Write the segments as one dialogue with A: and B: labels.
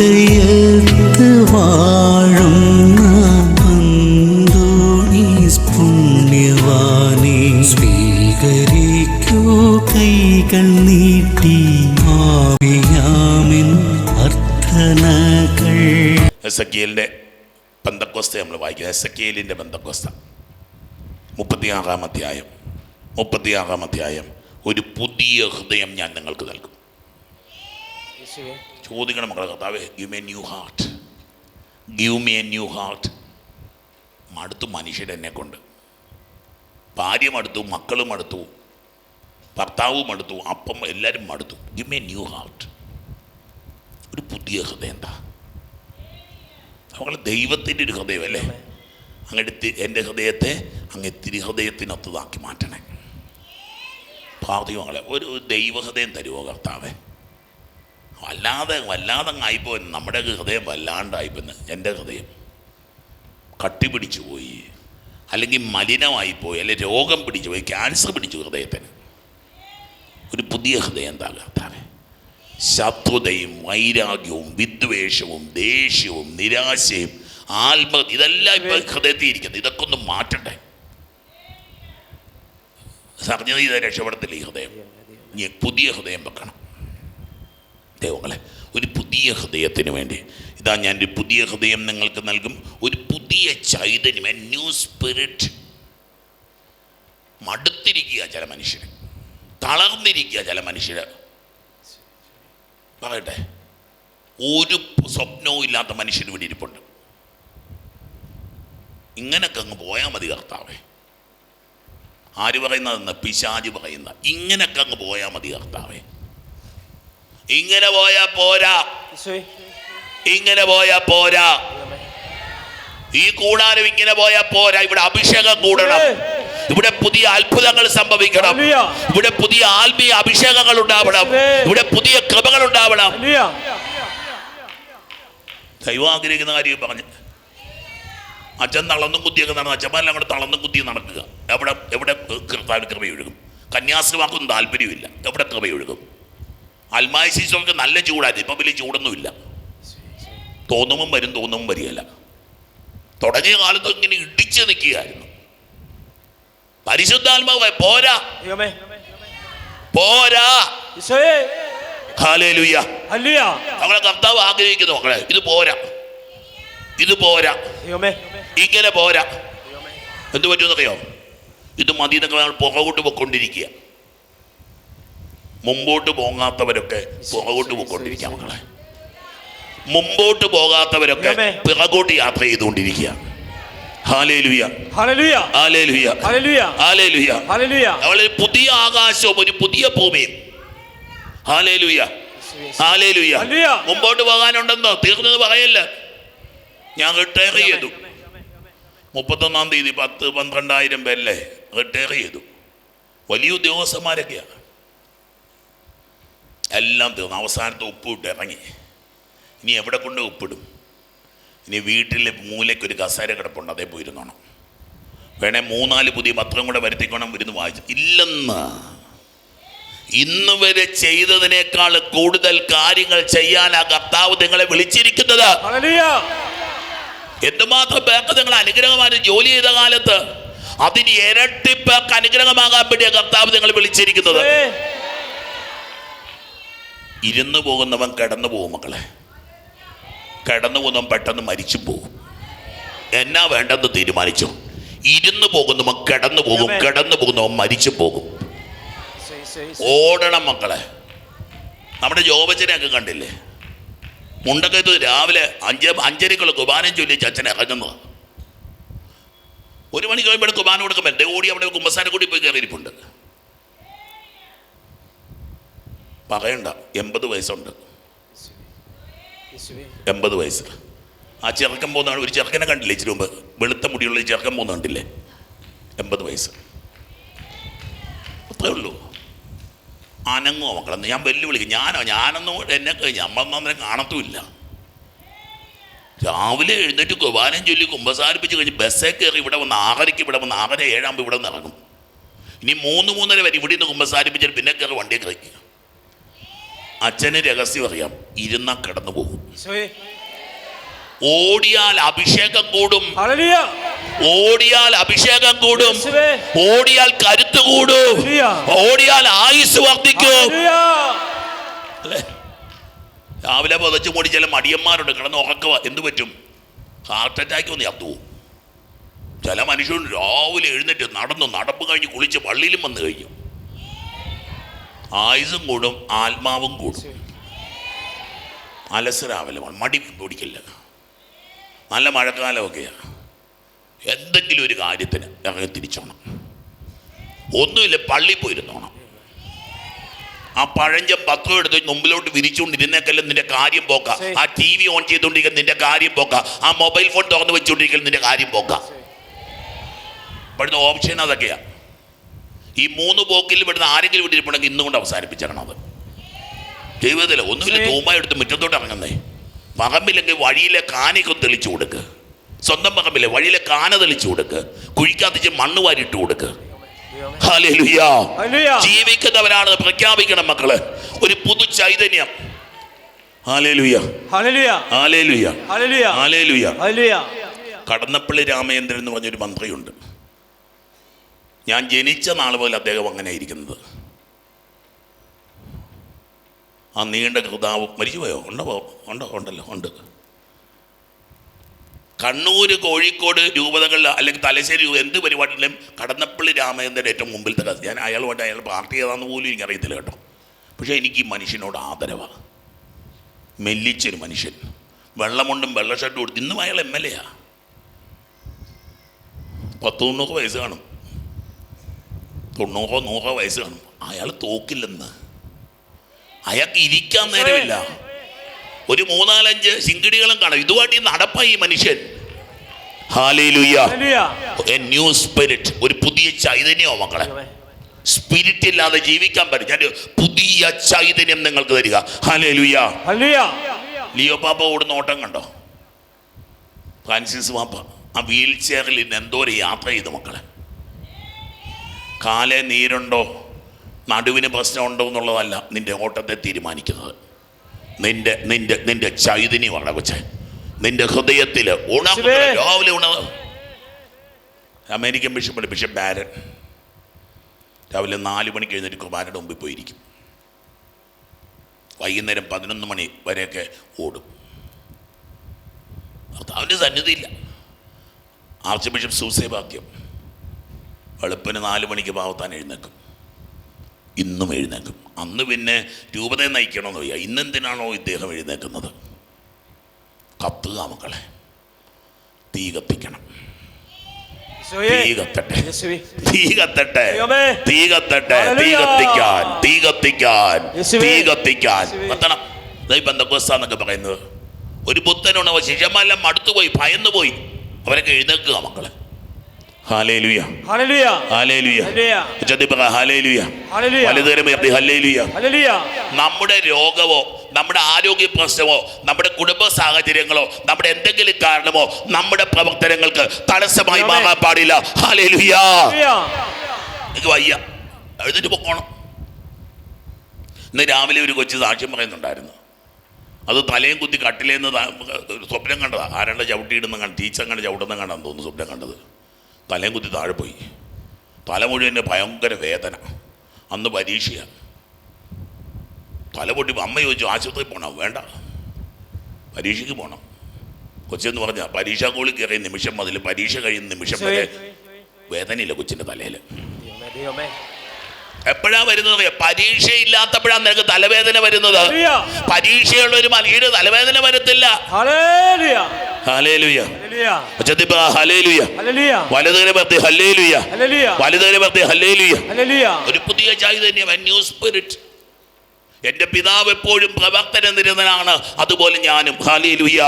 A: കോട്ടയത്ത് വാഴുന്ന അന്തോണീസ് പുണ്യവാനെ സ്വീകരിക്കൂ കൈകൾ നീട്ടി ആവിയാമിൻ അർത്ഥനകൾ.
B: എസ് എക്കിയലിന്റെ ബന്ധക്കോസ്ത നമ്മൾ വായിക്കുക എസ് എക്കിയലിന്റെ ബന്ധക്കോസ്ത മുപ്പത്തിയാറാം അധ്യായം മുപ്പത്തിയാറാം അധ്യായം ഒരു പുതിയ ഹൃദയം ഞാൻ നിങ്ങൾക്ക് നൽകും. ചോദിക്കണം മക്കളെ കർത്താവേ give a new heart give me a new heart മടുത്തു മനുഷ്യൻ എന്നെ കൊണ്ട്. ഭാര്യ മടുത്തു മക്കളും മടുത്തു ഭർത്താവും മടുത്തു അപ്പം എല്ലാവരും മടുത്തു. ഗിവ് എ ന്യൂ ഹാർട്ട് ഒരു പുതിയ ഹൃദയം എന്താ? നമ്മൾ ദൈവത്തിന്റെ ഒരു ഹൃദയമല്ലേ അങ്ങനെ തി- എന്റെ ഹൃദയത്തെ അങ്ങ് തിരി ഹൃദയത്തിനൊത്തതാക്കി മാറ്റണേ. ഭാഗ്യമങ്ങളെ ഒരു ദൈവഹൃദയം തരുമോ കർത്താവേ? വല്ലാതെ വല്ലാതെ ആയിപ്പോയി നമ്മുടെ ഹൃദയം വല്ലാണ്ടായിപ്പോയി. എന്റെ ഹൃദയം കട്ടിപിടിച്ചു പോയി അല്ലെങ്കിൽ മലിനമായിപ്പോയി. അല്ലെങ്കിൽ രോഗം പിടിച്ചു പോയി ക്യാൻസർ പിടിച്ചു ഹൃദയത്തിന്. ഒരു പുതിയ ഹൃദയം എന്താ കർത്താവേ ശത്രുതയും വൈരാഗ്യവും വിദ്വേഷവും ദേഷ്യവും നിരാശയും ആത്മ ഇതെല്ലാം ഇപ്പൊ ഹൃദയത്തിൽ ഇരിക്കുന്നത് ഇതൊക്കെ ഒന്ന് മാറ്റണ്ടേ? സർജന ഇത് രക്ഷപ്പെടത്തില്ല ഈ ഹൃദയം. പുതിയ ഹൃദയം വെക്കണം. ദൈവങ്ങളെ ഒരു പുതിയ ഹൃദയത്തിന് വേണ്ടി. ഇതാ ഞാൻ ഒരു പുതിയ ഹൃദയം നിങ്ങൾക്ക് നൽകും. ഒരു പുതിയ ചൈതന്യം എ ന്യൂ സ്പിരിറ്റ് മടുത്തിരിക്കുക ചില മനുഷ്യർ തളർന്നിരിക്കുക ചില മനുഷ്യർ പറയട്ടെ. ഒരു സ്വപ്നവും ഇല്ലാത്ത മനുഷ്യർ ഇവിടെ ഇരിപ്പുണ്ട്. ഇങ്ങനൊക്കെ അങ്ങ് പോയാൽ മതി കർത്താവേ. ആര് പറയുന്നതെന്ന്? പിശാജ് പറയുന്ന. ഇങ്ങനൊക്കെ അങ്ങ് പോയാൽ മതി കർത്താവേ. ഇങ്ങനെ പോയാ പോരാ. ഇങ്ങനെ പോയാ പോരാ. ഈ കൂടാരം ഇങ്ങനെ പോയാ പോരാ. ഇവിടെ അഭിഷേകം കൂടണം. ഇവിടെ പുതിയ അത്ഭുതങ്ങൾ സംഭവിക്കണം. ഇവിടെ പുതിയ ആത്മീയ അഭിഷേകങ്ങൾ ഉണ്ടാവണം. ഇവിടെ പുതിയ കൃപകൾ ഉണ്ടാവണം. ദൈവം ആഗ്രഹിക്കുന്ന കാര്യം പറഞ്ഞു. അച്ഛൻ തളർന്നും കുത്തിയൊക്കെ നടന്നു അച്ഛന്മാരെല്ലാം കൂടെ തളർന്നും കുത്തി നടക്കുക. എവിടെ എവിടെ കൃപയൊഴുകും കന്യാസ്ത്രമാക്കൊന്നും താല്പര്യമില്ല. എവിടെ കൃപയൊഴുകും അൽമായശീസൊക്കെ നല്ല ചൂടായിരുന്നു. ഇപ്പം വലിയ ചൂടൊന്നുമില്ല. തോന്നുമ്പം വരും തോന്നുമ്പം വരികയില്ല. തുടങ്ങിയ കാലത്ത് ഇങ്ങനെ ഇടിച്ച് നിൽക്കുകയായിരുന്നു. പരിശുദ്ധാത്മാവ് പോരാ. പോരാ. നമ്മളെ കർത്താവ് ആഗ്രഹിക്കുന്നു മക്കളെ ഇത് പോരാ. ഇത് പോരാ. ഇങ്ങനെ പോരാ. എന്ത് പറ്റുമെന്നറിയോ? ഇത് മതി എന്നൊക്കെ ഞങ്ങൾ പുറകോട്ട് പൊക്കൊണ്ടിരിക്കുക. മുമ്പോട്ട് പോങ്ങാത്തവരൊക്കെ പുറകോട്ട് പോയിക്കൊണ്ടിരിക്കുക മക്കളെ. മുമ്പോട്ട് പോകാത്തവരൊക്കെ പിറകോട്ട് യാത്ര ചെയ്തുകൊണ്ടിരിക്കുക. ഹാലേലുയ.
C: ഹല്ലേലൂയ
B: ഹാലേലുയ.
C: ഹല്ലേലൂയ
B: ഹാലേലുയ. അവൾ പുതിയ ആകാശവും ഒരു പുതിയ ഭൂമിയും. ഹാലേലുയ. ഹാലേലുയ. മുമ്പോട്ട് പോകാനുണ്ടെന്നോ? തീർന്നത് പറയല്ല. ഞാൻ റിട്ടയർ ചെയ്തു. മുപ്പത്തൊന്നാം തീയതി പത്ത് പന്ത്രണ്ടായിരം പേരല്ലേ? റിട്ടയർ ചെയ്തു. വലിയ ഉദ്യോഗസ്ഥന്മാരൊക്കെയാണ് എല്ലാം തീർന്നു. അവസാനത്തെ ഉപ്പിട്ട് ഇറങ്ങി. ഇനി എവിടെ കൊണ്ട് ഉപ്പിടും? ഇനി വീട്ടിലെ മൂലയ്ക്കൊരു കസേര കിടപ്പുണ്ട് അതേ പോയിരുന്നോണം വേണേ മൂന്നാൽ പുതിയ പത്രം കൂടെ വരുത്തിക്കോണം ഇരുന്ന് വായിച്ചു. ഇല്ലെന്ന്. ഇന്ന് വരെ ചെയ്തതിനേക്കാൾ കൂടുതൽ കാര്യങ്ങൾ ചെയ്യാൻ ആ കർത്താവ് നിങ്ങളെ വിളിച്ചിരിക്കുന്നത്. എന്തുമാത്രം പേർക്ക് നിങ്ങൾ അനുഗ്രഹമായിട്ട് ജോലി ചെയ്ത കാലത്ത് അതിന് ഇരട്ടിപ്പേർക്ക് അനുഗ്രഹമാകാൻ വേണ്ടിയ കർത്താവ് നിങ്ങൾ വിളിച്ചിരിക്കുന്നത്. ഇരുന്ന് പോകുന്നവൻ കടന്നു പോകും മക്കളെ. കടന്നു പോകുന്നവൻ പെട്ടെന്ന് മരിച്ചു പോകും. എന്നാ വേണ്ടെന്ന് തീരുമാനിച്ചു. ഇരുന്ന് പോകുന്നവൻ കടന്നു പോകും കടന്നു പോകുന്നവൻ മരിച്ചു പോകും. ഓടണം മക്കളെ. നമ്മുടെ ജോബച്ചനെയൊക്കെ കണ്ടില്ലേ? മുണ്ടക്കത്ത് രാവിലെ അഞ്ച് അഞ്ചരക്കുള്ള കുബാനം ചൊല്ലി അച്ഛനെ ഇറങ്ങുന്നത് ഒരു മണി കഴിയുമ്പോൾ കുബാനം കൊടുക്കുമ്പോൾ എന്റെ ഓടി അവിടെ കുമ്പസാരക്കൂടി പോയി കയറിയിരിപ്പുണ്ട്. പറയണ്ട. എൺപത് വയസ്സുണ്ട്. എൺപത് വയസ്സ്. ആ ചെറുക്കം പോകുന്ന ഒരു ചെറുക്കനെ കണ്ടില്ലേ ഇച്ചിരി മുമ്പ്? വെളുത്ത മുടിയുള്ള ചെറുക്കം ചെറുക്കൻ പോകുന്ന കണ്ടില്ലേ? എൺപത് വയസ്സ്. അത്രേ ഉള്ളൂ. അനങ്ങോ മക്കളെന്ന് ഞാൻ വെല്ലുവിളിക്കും. ഞാനോ? ഞാനൊന്നും എന്നെ നമ്മളൊന്നും കാണത്തുമില്ല. രാവിലെ എഴുന്നേറ്റ് കുവാനം ചൊല്ലി കുമ്പസാരിപ്പിച്ച് കഴിഞ്ഞ് ബസ്സേ കയറി ഇവിടെ വന്ന് ആറരയ്ക്ക് ഇവിടെ വന്ന് ആറര ഏഴാകുമ്പോൾ ഇവിടെ നിന്ന് ഇറങ്ങും. ഇനി മൂന്ന് മൂന്നര വരെ ഇവിടെ നിന്ന് കുമ്പസാരിപ്പിച്ചിട്ട് പിന്നെ കയറി വണ്ടി കയറി അച്ഛന് രഹസ്യം അറിയാം. ഇരുന്ന കടന്നു പോകും. ഓടിയാൽ അഭിഷേകം കൂടും. ഓടിയാൽ അഭിഷേകം കൂടും. ഓടിയാൽ കരുത്ത് കൂടും. ഓടിയാൽ ആയുസ് വർദ്ധിക്കും. രാവിലെ പുതച്ചു മൂടി ചില മടിയന്മാരുണ്ട്. കിടന്ന് ഉറക്കുക എന്ത് പറ്റും? ഹാർട്ട് അറ്റാക്ക് വന്ന് അത്തു പോകും. ചില മനുഷ്യൻ രാവിലെ എഴുന്നേറ്റ് നടന്നു നടപ്പ് കഴിഞ്ഞ് കുളിച്ച് പള്ളിയിലും വന്നു കഴിഞ്ഞു. ആയുസും കൂടും ആത്മാവും കൂടും. അലസരാവിലെ മടി പിടിക്കില്ല. നല്ല മഴക്കാലമൊക്കെയാണ് എന്തെങ്കിലും ഒരു കാര്യത്തിന് ഇറങ്ങി തിരിച്ചോണം. ഒന്നുമില്ല പള്ളി പോയിരുന്നോണം. ആ പഴഞ്ചൻ പത്രം എടുത്ത് മുമ്പിലോട്ട് വിരിച്ചുകൊണ്ടിരുന്നേക്കല്ല നിന്റെ കാര്യം പോക്ക. ആ ടി വി ഓൺ ചെയ്തുകൊണ്ടിരിക്കുന്ന നിന്റെ കാര്യം പോക്ക. ആ മൊബൈൽ ഫോൺ തുറന്ന് വെച്ചുകൊണ്ടിരിക്കുന്ന നിന്റെ കാര്യം പോക്ക. ഇവിടുത്തെ ഓപ്ഷൻ അതൊക്കെയാ. ഈ മൂന്ന് പോക്കിൽ ഇവിടുന്ന് ആരെങ്കിലും വിട്ടിരിപ്പുണ്ടെങ്കിൽ ഇന്നുകൊണ്ട് അവസാനിപ്പിച്ചിരണം അത് ജീവിതത്തിൽ ഒന്നുമില്ല
C: തൂമ്പായി
B: തൂമ്പ എടുത്ത് മുറ്റത്തോട്ട് ഇറങ്ങുന്നേ. മകമ്പില്ലെങ്കിൽ വഴിയിലെ കാനയ്ക്ക് തെളിച്ചു കൊടുക്ക്. സ്വന്തം പറമ്പിലെ വഴിയിലെ കാന തെളിച്ചു കൊടുക്ക്. കുഴിക്കാത്തിച്ച് മണ്ണ് വാരിട്ട് കൊടുക്ക്. ജീവിക്കുന്നവരാണ് പ്രഖ്യാപിക്കണം മക്കൾ. ഒരു പുതു ചൈതന്യം. കടന്നപ്പള്ളി രാമേന്ദ്രൻ എന്ന് പറഞ്ഞൊരു മന്ത്രിയുണ്ട്. ഞാൻ ജനിച്ച നാൾ പോലെ അദ്ദേഹം അങ്ങനെ ഇരിക്കുന്നത്. ആ നീണ്ട കൃതാവ് മരിച്ചുപോയോ? ഉണ്ടോ? ഉണ്ടോ? ഉണ്ടല്ലോ. ഉണ്ട്. കണ്ണൂർ കോഴിക്കോട് രൂപതകളിൽ അല്ലെങ്കിൽ തലശ്ശേരി എന്ത് പരിപാടിയിലും കടന്നപ്പള്ളി രാമചന്ദ്രൻ ഏറ്റവും മുമ്പിലത്തെ കഥ ഞാൻ അയാളുമായിട്ട് അയാൾ പാർട്ടി ഏതാണെന്ന് പോലും എനിക്കറിയത്തില്ല കേട്ടോ. പക്ഷേ എനിക്ക് ഈ മനുഷ്യനോട് ആദരവാണ് മെല്ലിച്ചൊരു മനുഷ്യൻ. വെള്ളമുണ്ടും വെള്ള ഷർട്ടും ഇന്നും അയാൾ എം എൽ എയാ. പത്ത് തൊണ്ണൂറ് വയസ്സ് കാണും. തൊണ്ണൂറോ നൂറോ വയസ്സ്. കാണും അയാൾ തോക്കില്ലെന്ന്. അയാൾക്ക് ഇരിക്കാൻ നേരമില്ല. ഒരു മൂന്നാലഞ്ച് ശിങ്കിടികളും കാണും. ഇതുമായിട്ട് നടപ്പായി ഈ മനുഷ്യൻ. ന്യൂ സ്പിരിറ്റ് ഒരു പുതിയ ചൈതന്യമോ മക്കളെ? സ്പിരിറ്റ് ഇല്ലാതെ ജീവിക്കാൻ പറ്റും. ഞാൻ പുതിയ ചൈതന്യം നിങ്ങൾക്ക് തരിക. ഹാലേലുയ്യ
C: ലുയ
B: ലിയോ പാപ്പ ഓടുന്ന ഓട്ടം കണ്ടോ? ഫ്രാൻസിസ് പാപ്പ ആ വീൽ ചെയറിൽ ഇന്ന് എന്തോ ഒരു യാത്ര ചെയ്തു മക്കളെ. കാലെ നീരുണ്ടോ? നടുവിന് പ്രശ്നമുണ്ടോ എന്നുള്ളതല്ല നിന്റെ ഓട്ടത്തെ തീരുമാനിക്കുന്നത്. നിന്റെ നിന്റെ നിന്റെ ചൈതന്യമാണ് കൊച്ചെ. നിന്റെ ഹൃദയത്തിൽ
C: ഉണവ്.
B: രാവിലെ ഉണവ് അമേരിക്കൻ ബിഷപ്പ് ബിഷപ്പ് ബാരൻ. രാവിലെ നാല് മണിക്ക് കഴിഞ്ഞിട്ട് കുമാരുടെ മുമ്പിൽ പോയിരിക്കും. വൈകുന്നേരം പതിനൊന്ന് മണി വരെയൊക്കെ ഓടും. ഭർത്താവിന്റെ സന്നിധിയില്ല. ആർച്ച് ബിഷപ്പ് സൂസേവാക്യം വെളുപ്പിന് നാല് മണിക്ക് പാവത്താൻ എഴുന്നേക്കും ഇന്നും എഴുന്നേക്കും അന്ന് പിന്നെ രൂപതയെ നയിക്കണമെന്ന് വയ്യ. ഇന്നെന്തിനാണോ ഇദ്ദേഹം എഴുന്നേക്കുന്നത് കത്തുക മക്കളെ. തീ കത്തിക്കണം.
C: ഈശോയെ.
B: തീ കത്തട്ടെ.
C: യേശുവേ.
B: തീ കത്തട്ടെ.
C: ദൈവമേ.
B: തീ കത്തട്ടെ. തീ
C: ഹല്ലേലൂയ.
B: കത്തിക്കാൻ. തീ കത്തിക്കാൻ.
C: യേശുവേ.
B: തീ കത്തിക്കാൻ.
C: യേശുവേ.
B: കത്തണം. ഇതായി ബന്ധക്കോസ്താന്നൊക്കെ പറയുന്നത്. ഒരു പുത്തനുണവ ശിഷ്യന്മാരെല്ലാം അടുത്തുപോയി ഭയന്നു പോയി അവരൊക്കെ എഴുന്നേൽക്കുക മക്കളെ. ഹാലേലുയ ഹാലേലുയ ഹാലേലുയ നമ്മുടെ രോഗമോ നമ്മുടെ ആരോഗ്യ പ്രശ്നമോ നമ്മുടെ കുടുംബ സാഹചര്യങ്ങളോ നമ്മുടെ എന്തെങ്കിലും കാരണമോ നമ്മുടെ പ്രവർത്തനങ്ങൾക്ക് തടസ്സമായി. മാറാൻ പാടില്ല ഹാലേലുയാ എനിക്ക് വയ്യ എഴുന്നേറ്റ് പൊക്കോണം ഇന്ന് രാവിലെ ഒരു കൊച്ചു സാക്ഷ്യം പറയുന്നുണ്ടായിരുന്നു. അത് തലയും കുത്തി കട്ടിലേന്ന് സ്വപ്നം കണ്ടതാ. ആരാണ്ട് ചവിട്ടിയിടുന്ന കണ്ട് ടീച്ചർ കണ്ട് ചവിട്ടുന്ന കണ്ടാന്ന് തോന്നുന്നു സ്വപ്നം കണ്ടത്. തലയും കുത്തി താഴെ പോയി. തല മുഴുവൻ ഭയങ്കര വേദന. അന്ന് പരീക്ഷയാണ്. തല പൊട്ടി അമ്മ ചോദിച്ചു ആശുപത്രിയിൽ പോകണം വേണ്ട. പരീക്ഷയ്ക്ക് പോകണം കൊച്ചെന്ന് പറഞ്ഞ പരീക്ഷാ കോളി കയറിയ നിമിഷം മുതൽ പരീക്ഷ കഴിയുന്ന നിമിഷം വരെ വേദനയില്ല കൊച്ചിന്റെ തലയിൽ എപ്പോഴാ വരുന്നത് പരീക്ഷ പരീക്ഷയില്ലാത്തപ്പോഴാ നിനക്ക് തലവേദന വരുന്നത്. പരീക്ഷയുള്ള ഒരു മനുഷ്യന് തലവേദന വരത്തില്ല. ഒരു പുതിയ ചൈതന്യം ന്യൂ സ്പിരിറ്റ് എന്റെ പിതാവ് എപ്പോഴും പ്രവർത്തന നിരതനാണ് അതുപോലെ ഞാനും. ഹല്ലേലൂയ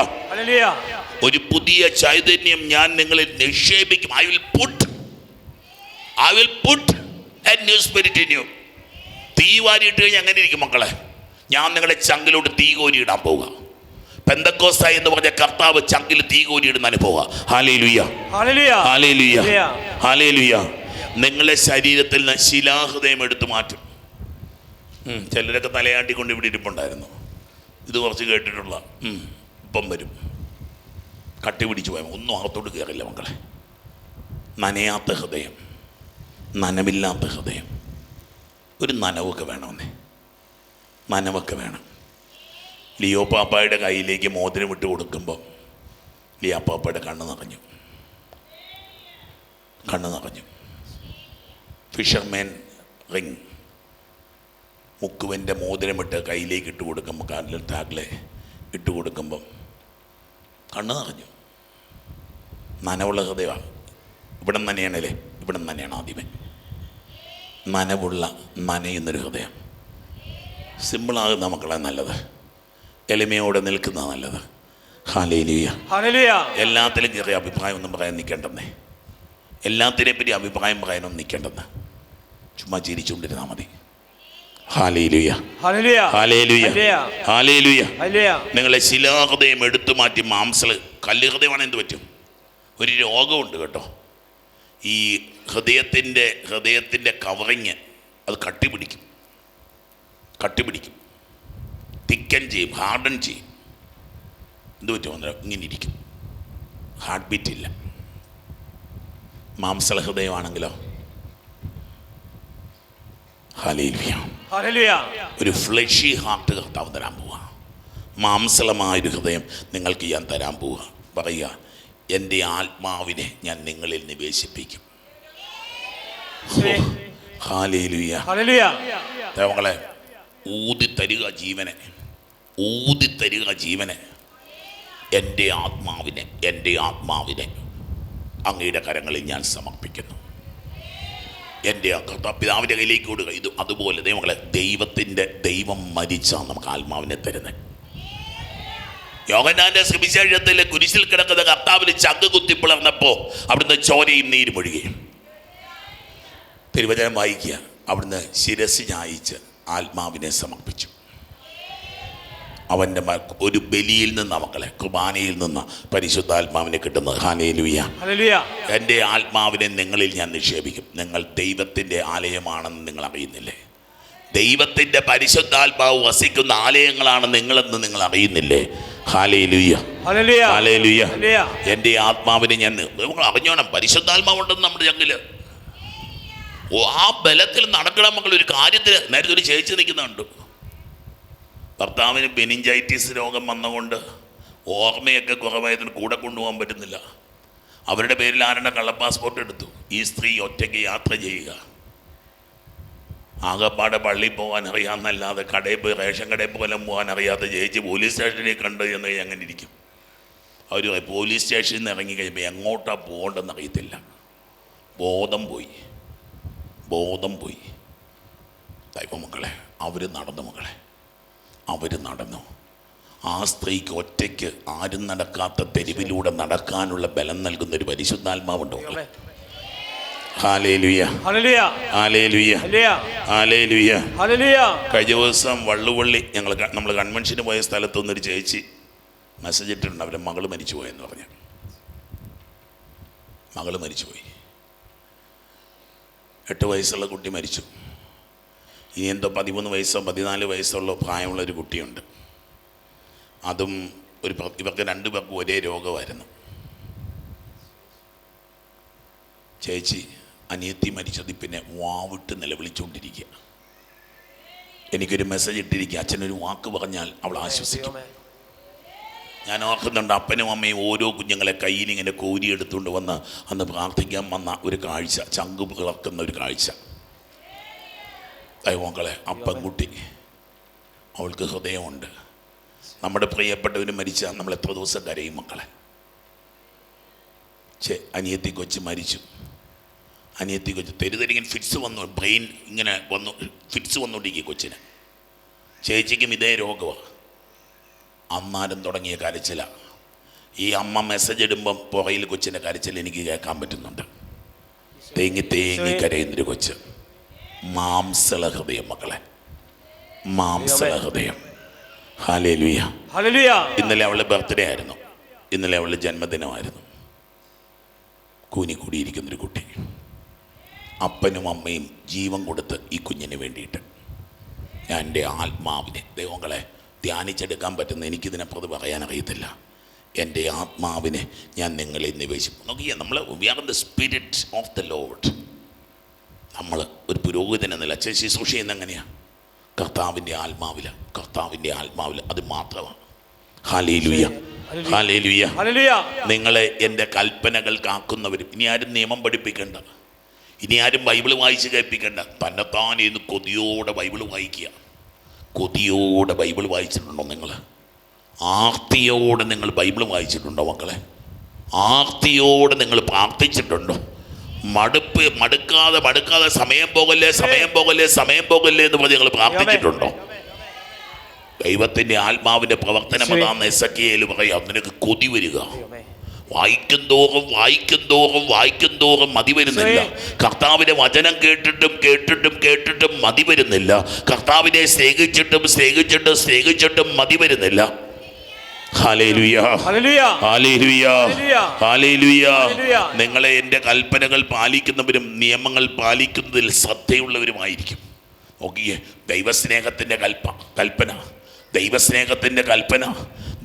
B: ഒരു പുതിയ ചൈതന്യം ഞാൻ നിങ്ങളിൽ നിക്ഷേപിക്കും. I will put I will put new spirit in you തീ വാരിയിട്ട് കഴിഞ്ഞാൽ എങ്ങനെ ഇരിക്കും മക്കളെ? ഞാൻ നിങ്ങളെ ചങ്കിലോട്ട് തീ കോരി ഇടാൻ പോവുക. പെന്തക്കോസ്ത എന്ന് പറഞ്ഞ കർത്താവ് ചങ്കിൽ തീ കോരി ഇടുന്ന അനുഭവ നിങ്ങളെ ശരീരത്തിൽ നിന്ന് ശിലാഹൃദയം എടുത്തു മാറ്റും. ചിലരൊക്കെ തലയാട്ടിക്കൊണ്ട് ഇവിടെ ഇരിപ്പുണ്ടായിരുന്നു. ഇത് കുറച്ച് കേട്ടിട്ടുള്ള ഇപ്പം വരും. കട്ടി പിടിച്ചു പോയാൽ ഒന്നും അകത്തോട്ട് കയറില്ല മക്കളെ. നനയാത്ത ഹൃദയം നനവില്ലാത്ത ഹൃദയം. ഒരു നനവൊക്കെ വേണമെന്നേ. നനവൊക്കെ വേണം. ലിയോ പാപ്പായുടെ കയ്യിലേക്ക് മോതിരം ഇട്ട് കൊടുക്കുമ്പോൾ ലിയോ പാപ്പയുടെ കണ്ണ് നിറഞ്ഞു. കണ്ണ് നിറഞ്ഞു. ഫിഷർമാൻ റിങ് മുക്കുവന്റെ മോതിരമിട്ട് കയ്യിലേക്ക് ഇട്ട് കൊടുക്കുമ്പോൾ കാലിൽ താഗ്ലെ ഇട്ട് കൊടുക്കുമ്പം കണ്ണ് നിറഞ്ഞു. നനവുള്ള ഹൃദയമാണ് ഇവിടെ നിന്ന് തന്നെയാണല്ലേ ഇവിടെ നിന്ന് തന്നെയാണ് ആദ്യമേ നനവുള്ള നനയുന്നൊരു ഹൃദയം. സിമ്പിളാകുന്ന മക്കളെ നല്ലത്. എളിമയോടെ നിൽക്കുന്ന നല്ലത് എല്ലാത്തിലും ചെറിയ അഭിപ്രായം ഒന്നും പറയാൻ നിൽക്കേണ്ടെന്നേ എല്ലാത്തിനെ പറ്റി അഭിപ്രായം പറയാനൊന്നും നിൽക്കേണ്ടെന്ന് ചുമ്മാ ചിരിച്ചുകൊണ്ടിരുന്നാൽ മതി. നിങ്ങളെ ശിലാഹൃദയം എടുത്തു മാറ്റി മാംസൽ കല്ലുഹൃദയമാണ് എന്ത് പറ്റും? ഒരു രോഗമുണ്ട് കേട്ടോ. ഈ ഹൃദയത്തിന്റെ ഹൃദയത്തിന്റെ കവറിങ് അത് കട്ടിപിടിക്കും. കട്ടിപിടിക്കും. തിക്കൻ ചെയ്യും ഹാർഡൻ ചെയ്യും. എന്ത് പറ്റും അന്നേരം ഇങ്ങനെ ഇരിക്കും. ഹാർട്ട് ബീറ്റ് ഇല്ല. മാംസള ഹൃദയമാണെങ്കിലോ? ഒരു ഫ്ലഷി ഹാർട്ട് കർത്താവ് തരാൻ പോവുക മാംസളമായൊരു ഹൃദയം നിങ്ങൾക്ക് ഞാൻ തരാൻ പോവുക പറയുക എന്റെ ആത്മാവിനെ ഞാൻ നിങ്ങളിൽ നിവേശിപ്പിക്കും. ഹാലേലുയ ഊതി തരിക ജീവനെ. ഊതി തരിക ജീവനെ എന്റെ ആത്മാവിനെ എന്റെ ആത്മാവിനെ അങ്ങയുടെ കരങ്ങളിൽ ഞാൻ സമർപ്പിക്കുന്നു. എന്റെ കർത്താപിതാവിന്റെ കയ്യിലേക്ക് കൊടുക്കുക ഇത് അതുപോലെ ദൈവങ്ങളെ ദൈവത്തിന്റെ ദൈവം മരിച്ചാണ് നമുക്ക് ആത്മാവിനെ തരുന്നത് യോഗനാന്റെ സുവിശേഷത്തിൽ കുരിശിൽ കിടക്കുന്ന കർത്താവിന് ചങ്ക് കുത്തി പിളർന്നപ്പോൾ അവിടുന്ന് ചോരയും നീരും ഒഴുകുകയും തിരുവചനം വായിക്കുക. അവിടുന്ന് ശിരസ് ഞായിച്ച് ആത്മാവിനെ സമർപ്പിച്ചു. അവന്റെ ഒരു ബലിയിൽ നിന്ന് മക്കളെ കുർബാനയിൽ നിന്ന് പരിശുദ്ധാത്മാവിനെ കിട്ടുന്നത്.
C: ഹല്ലേലൂയ.
B: എന്റെ ആത്മാവിനെ നിങ്ങളിൽ ഞാൻ നിക്ഷേപിക്കും. നിങ്ങൾ ദൈവത്തിന്റെ ആലയമാണെന്ന് നിങ്ങൾ അറിയുന്നില്ലേ? ദൈവത്തിന്റെ പരിശുദ്ധാത്മാവ് വസിക്കുന്ന ആലയങ്ങളാണ് നിങ്ങളെന്ന് നിങ്ങൾ അറിയുന്നില്ലേ? എന്റെ ആത്മാവിനെ ഞാൻ നിങ്ങൾ അറിഞ്ഞോണം പരിശുദ്ധാത്മാവുണ്ടെന്ന് നമ്മുടെ ചങ്കിൽ. ഓ ആ ബലത്തിൽ നടക്കണം മക്കൾ ഒരു കാര്യത്തിൽ നേരത്തെ ഒരു ചേച്ചി നിൽക്കുന്നുണ്ട്. ഭർത്താവിന് ബെനിഞ്ചൈറ്റിസ് രോഗം വന്നുകൊണ്ട് ഓർമ്മയൊക്കെ കുറവായതിന് കൂടെ കൊണ്ടുപോകാൻ പറ്റുന്നില്ല. അവരുടെ പേരിൽ ആരുടെ കള്ള പാസ്പോർട്ട് എടുത്തു? ഈ സ്ത്രീ ഒറ്റയ്ക്ക് യാത്ര ചെയ്യുക. ആകപ്പാടെ പള്ളി പോകാൻ അറിയാമെന്നല്ലാതെ കടയിൽ പോയി റേഷൻ കടയിൽ പോലും പോകാൻ അറിയാതെ ജയിച്ച് പോലീസ് സ്റ്റേഷനിൽ കണ്ടു എന്ന് അങ്ങനെ ഇരിക്കും. അവർ പോലീസ് സ്റ്റേഷനിൽ നിന്ന് ഇറങ്ങി കഴിയുമ്പോൾ എങ്ങോട്ടാണ് പോകേണ്ടതെന്ന് അറിയത്തില്ല. ബോധം പോയി. ബോധം പോയി. ദൈവമക്കളെ അവർ നടന്നു മക്കളെ. അവർ നടന്നു. ആ സ്ത്രീക്ക് ഒറ്റയ്ക്ക് ആരും നടക്കാത്ത തെരുവിലൂടെ നടക്കാനുള്ള ബലം നൽകുന്ന ഒരു പരിശുദ്ധാത്മാവുണ്ടോ കഴിഞ്ഞ ദിവസം വള്ളുവള്ളി ഞങ്ങൾ നമ്മൾ കൺവെൻഷന് പോയ സ്ഥലത്തു നിന്നൊരു ചേച്ചി മെസ്സേജ് ഇട്ടിട്ടുണ്ട്. അവരെ മകൾ മരിച്ചു പോയെന്ന് പറഞ്ഞു. മകൾ മരിച്ചുപോയി. എട്ട് വയസ്സുള്ള കുട്ടി മരിച്ചു. ഇനി എന്തോ പതിമൂന്ന് വയസ്സോ പതിനാല് വയസ്സുള്ള പ്രായമുള്ള ഒരു കുട്ടിയുണ്ട്. അതും ഒരു ഇവർക്ക് രണ്ടു പേർക്കും ഒരേ രോഗമായിരുന്നു. ചേച്ചി അനിയത്തി മരിച്ചത് പിന്നെ വാവിട്ട് നിലവിളിച്ചുകൊണ്ടിരിക്കുക എനിക്കൊരു മെസ്സേജ് ഇട്ടിരിക്കുക. അച്ഛനൊരു വാക്ക് പറഞ്ഞാൽ അവൾ ആശ്വസിക്കും. ഞാൻ ഓർക്കുന്നുണ്ട് അപ്പനും അമ്മയും ഓരോ കുഞ്ഞുങ്ങളെ കയ്യിൽ ഇങ്ങനെ കോരി എടുത്തുകൊണ്ട് വന്ന് അന്ന് പ്രാർത്ഥിക്കാൻ വന്ന ഒരു കാഴ്ച ചങ്ക് പിളർക്കുന്ന ഒരു കാഴ്ച. ദൈവമക്കളെ അപ്പൻകുട്ടി. പെൺകുട്ടി അവൾക്ക് ഹൃദയമുണ്ട്. നമ്മുടെ പ്രിയപ്പെട്ടവർ മരിച്ച നമ്മൾ എത്ര ദിവസം കരയും മക്കളെ. ചേ അനിയത്തി കൊച്ച് മരിച്ചു. അനിയത്തി കൊച്ച് തെരുതെരിങ്ങനെ ഫിറ്റ്സ് വന്നു ബ്രെയിൻ ഇങ്ങനെ വന്നു ഫിറ്റ്സ് വന്നുകൊണ്ടിരിക്കും കൊച്ചിന്. ചേച്ചിക്കും ഇതേ രോഗമാണ് അന്നാലും തുടങ്ങിയ കരച്ചില. ഈ അമ്മ മെസ്സേജ് ഇടുമ്പം പുറയിൽ കൊച്ചിന്റെ കരച്ചിൽ എനിക്ക് കേൾക്കാൻ പറ്റുന്നുണ്ട്. തേങ്ങി തേങ്ങി കരയുന്നൊരു കൊച്ച്. മാംസള ഹൃദയം മക്കളെ. മാംസള ഹൃദയം. ഹാലേലുയ ഇന്നലെ അവളുടെ ബർത്ത്ഡേ ആയിരുന്നു. ഇന്നലെ അവളുടെ ജന്മദിനമായിരുന്നു. കൂനിക്കൂടിയിരിക്കുന്നൊരു കുട്ടി. അപ്പനും അമ്മയും ജീവൻ കൊടുത്ത് ഈ കുഞ്ഞിന് വേണ്ടിയിട്ട്. ഞാൻ എന്റെ ആത്മാവിനെ ദൈവങ്ങളെ ധ്യാനിച്ചെടുക്കാൻ പറ്റുന്ന എനിക്കിതിനപ്പുറത്ത് പറയാൻ അറിയത്തില്ല എന്റെ ആത്മാവിനെ ഞാൻ നിങ്ങളെ നിവേശിക്കും നോക്കിയാൽ നമ്മൾ we are the spirit of the Lord നമ്മൾ ഒരു പുരോഹിതൻ എന്നല്ല ചേച്ചി ശുശ്രൂഷ ചെയ്യുന്ന എങ്ങനെയാണ് കർത്താവിന്റെ ആത്മാവില കർത്താവിന്റെ ആത്മാവില അത് മാത്രമാണ്. ഹാലേലുയ ഹാലേലുയ
C: ഹല്ലേലൂയ.
B: നിങ്ങളെ എന്റെ കൽപ്പനകൾ കാക്കുന്നവരും ഇനി ആരും നിയമം പഠിപ്പിക്കണ്ട. ഇനി ആരും ബൈബിൾ വായിച്ച് കേൾപ്പിക്കണ്ട. തന്നെത്താൻ ഇന്ന് കൊതിയോടെ ബൈബിൾ വായിക്കുക. കൊതിയോടെ ബൈബിൾ വായിച്ചിട്ടുണ്ടോ നിങ്ങൾ ആർത്തിയോടെ നിങ്ങൾ ബൈബിൾ വായിച്ചിട്ടുണ്ടോ മക്കളെ? ആർത്തിയോടെ നിങ്ങൾ പ്രാർത്ഥിച്ചിട്ടുണ്ടോ? മടുപ്പ് മടുക്കാതെ മടുക്കാതെ സമയം പോകല്ലേ സമയം പോകല്ലേ സമയം പോകല്ലേ എന്ന് പറഞ്ഞ് നിങ്ങൾ പ്രാർത്ഥിച്ചിട്ടുണ്ടോ? ദൈവത്തിന്റെ ആത്മാവിന്റെ പ്രവർത്തനം അതാന്ന് എസ് എ പറയാം നിനക്ക് കൊതി വരിക. വായിക്കും തോറും വായിക്കും തോറും വായിക്കും തോറും മതി വരുന്നില്ല. കർത്താവിന്റെ വചനം കേട്ടിട്ടും കേട്ടിട്ടും കേട്ടിട്ടും മതി വരുന്നില്ല. കർത്താവിനെ സ്നേഹിച്ചിട്ടും സ്നേഹിച്ചിട്ടും സ്നേഹിച്ചിട്ടും മതി വരുന്നില്ല ഹാലേലുയ
C: ഹല്ലേലൂയ
B: ഹാലേലുയ
C: ഹല്ലേലൂയ.
B: ഹാലേലുയ
C: ഹല്ലേലൂയ.
B: നിങ്ങളെ എന്റെ കൽപ്പനകൾ പാലിക്കുന്നവരും നിയമങ്ങൾ പാലിക്കുന്നതിൽ ശ്രദ്ധയുള്ളവരുമായിരിക്കും. നോക്കിയേ ദൈവസ്നേഹത്തിന്റെ കൽപ്പ കൽപ്പന. ദൈവസ്നേഹത്തിന്റെ കൽപ്പന.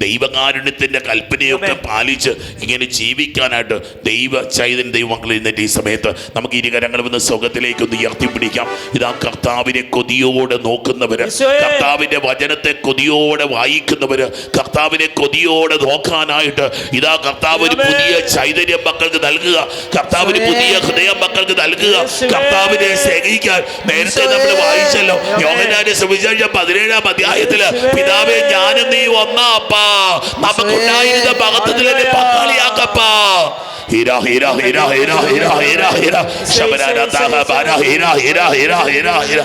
B: ദൈവകാരുണ്യത്തിന്റെ കൽപ്പനയൊക്കെ. പാലിച്ച് ഇങ്ങനെ ജീവിക്കാനായിട്ട് ദൈവ ചൈതന്യ ദൈവമക്കൾ ഇന്നത്തെ ഈ സമയത്ത് നമുക്ക് ഇരുകരങ്ങൾ വന്ന് സ്വർഗത്തിലേക്ക് ഒന്ന് ഉയർത്തിപ്പിടിക്കാം ഇതാ കർത്താവിനെ കൊതിയോടെ നോക്കുന്നവര്. കർത്താവിന്റെ വചനത്തെ കൊതിയോടെ വായിക്കുന്നവര് കർത്താവിനെ കൊതിയോടെ നോക്കാനായിട്ട് ഇതാ കർത്താവ് ഒരു പുതിയ ചൈതന്യം മക്കൾക്ക് നൽകുക കർത്താവിന് പുതിയ ഹൃദയം മക്കൾക്ക് നൽകുക കർത്താവിനെ സ്നേഹിക്കാൻ നേരത്തെ നമ്മൾ വായിച്ചല്ലോ. യോഹനാന്റെ സുവിശേഷം പതിനേഴാം
C: അധ്യായത്തിൽ.
B: പിതാവെ ഞാനും നീ ഒന്നാപ്പാ നമുക്കുണ്ടായിരുന്ന മഹത്വത്തിലെ പങ്കാളിയാക്കപ്പാ ഹീര ഹീര ഹീര ഹീര ഹീര ഹീര ഹീര ശബരാന താഹ ബാര ഹീര ഹീര ഹീര ഹീര